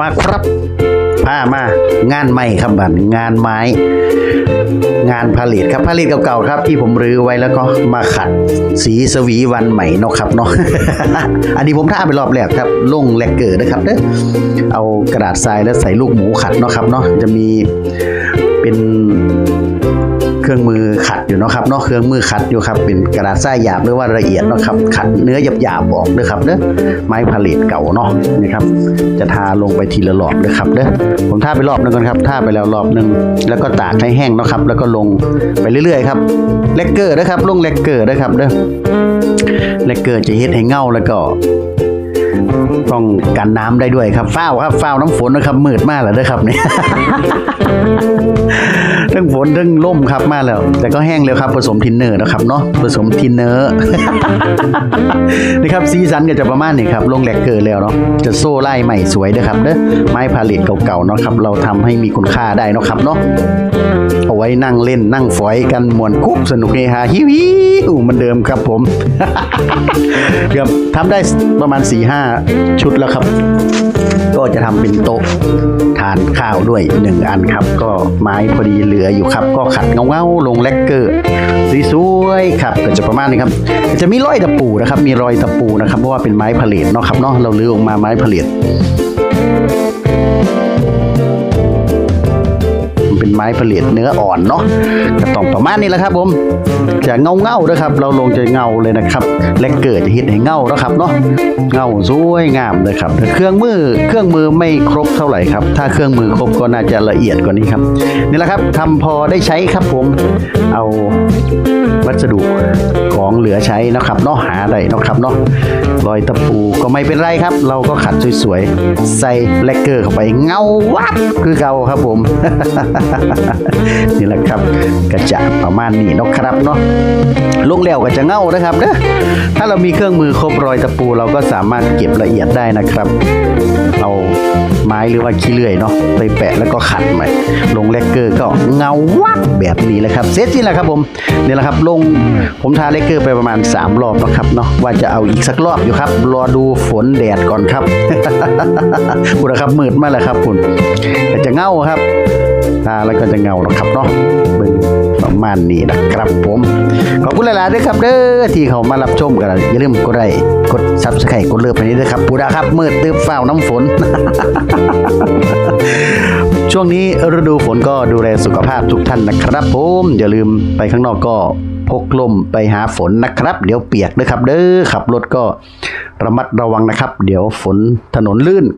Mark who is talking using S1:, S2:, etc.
S1: มาครับพามางานใหม่ครับบันงานไม้ งานผลิตครับผลิตเก่าๆครับ ที่ผมรื้อไว้แล้วก็มาขัด สีสวีวันใหม่เนาะครับเนาะอันนี้ผมท่าไปรอบแรกครับลงแลกเกิดนะครับเด้อเอากระดาษทรายแล้วใส่ลูกหมูขัดเนาะครับเนาะจะมีเป็น เครื่องมือขัดอยู่เนาะครับเนาะเครื่องมือขัดอยู่ครับเป็นกระดาษทรายหยาบหรือว่าละเอียดเนาะครับขัดเนื้อหยาบๆบอกเด้อครับเด้อไม้ผลิตเก่าเนาะนี่ครับจะทาลงไปทีละรอบเด้อครับเด้อผมทาไปรอบหนึงก่อนครับทาไปแล้วรอบหนึงแล้วก็ตากให้แห้งเนาะครับแล้วก็ลงไปเรื่อยๆครับเลกเกอร์นะครับลงเลกเกอร์นะครับเด้อเลกเกอร์จะเฮ็ดให้เงาแล้วก็ ต้องกันน้ำได้ด้วยครับฟ้าวครับฟ้าวน้ำฝนนะครับมืดมากแล้วเด้อครับเนี่ยทั้งฝนทั้งล่มครับมาแล้ว แต่ก็แห้งเร็วครับผสมทินเนอร์นะครับเนาะผสมทินเนอร์นี่ครับซีซันก็จะประมาณนี้ครับลงแหลกเกิดแล้วเนาะจะโซ่ไล่ใหม่สวยเด้อครับเด้อไม้ผลิตเก่าๆเนาะครับเราทำให้มีคุณค่าได้เนาะครับเนาะเอาไว้นั่งเล่นนั่งฝอยกันมวนคุกสนุกเฮฮาฮิวฮิวเหมันเดิมครับผมเกือบทำได้ประมาณ4ี่ห้าชุดแล้วครับ ก็จะทำเป็นโต๊ะทานข้าวด้วยหนึ่งอันครับ ก็ไม้พอดีเหลืออยู่ครับ ก็ขัดเงาๆลงแลกเกอร์สวยๆครับก็จะประมาณนี้ครับ จะมีรอยตะปูนะครับ มีรอยตะปูนะครับเพราะว่าเป็นไม้ผลิตเนาะครับเนาะเราลื้อออกมาไม้ผลิต เป็นไม้ผลิตเนื้ออ่อนเนาะกระต่องประมาณนี้แหละครับผมจะเงาเงาเลยครับ เราลงจะเงาเลยนะครับ และเกิดจะเห็ดให้เงาแล้วครับเนาะเงาสวยงามเลยครับเครื่องมือเครื่องมือไม่ครบเท่าไหร่ครับ ถ้าเครื่องมือครบก็น่าจะละเอียดกว่านี้ครับนี่แหละครับทำพอได้ใช้ครับผมเอา วัสดุของเหลือใช้นะครับเนาะหาได้นะครับเนาะรอยตะปูก็ไม่เป็นไรครับ เราก็ขัดสวยๆ ใส่แลกเกอร์เข้าไปเงาวับคือเก่าครับผม นี่แหละครับก็จะประมาณนี้นะครับเนาะลงแล้วก็จะเงานะครับเด้อถ้าเรามีเครื่องมือครบรอยตะปูเราก็สามารถเก็บละเอียดได้นะครับ หรือว่าขี้เลื่อยเนาะไปแปะแล้วก็ขัดใหม่ลงแลกเกอร์ก็เงาวับแบบนี้เลยครับเสร็จสิ้นแล้วครับผมนี่แหละครับลงผมทาแลกเกอร์ไปประมาณ 3 รอบนะครับเนาะว่าจะเอาอีกสักรอบอยู่ครับ รอดูฝนแดดก่อนครับบุรครับมืดมากแล้วครับคุณแต่จะเงาครับทาแล้วก็จะเงานะครับเนาะเบิ่ง ประมาณนี้นะครับผม ขอบคุณหลายๆด้วยครับเด้อที่เขามารับชมกันอย่าลืมกดไลค์กดซับสไครต์กดเลิฟไปนี้ด้วยครับปูดาครับมืดตื้อฟ้าน้ำฝน ช่วงนี้ฤดูฝนก็ดูแลสุขภาพทุกท่านนะครับผมอย่าลืมไปข้างนอกก็พกลมไปหาฝนนะครับ เดี๋ยวเปียกนะครับ เด้อขับรถก็ระมัดระวังนะครับ เดี๋ยวฝนถนนลื่น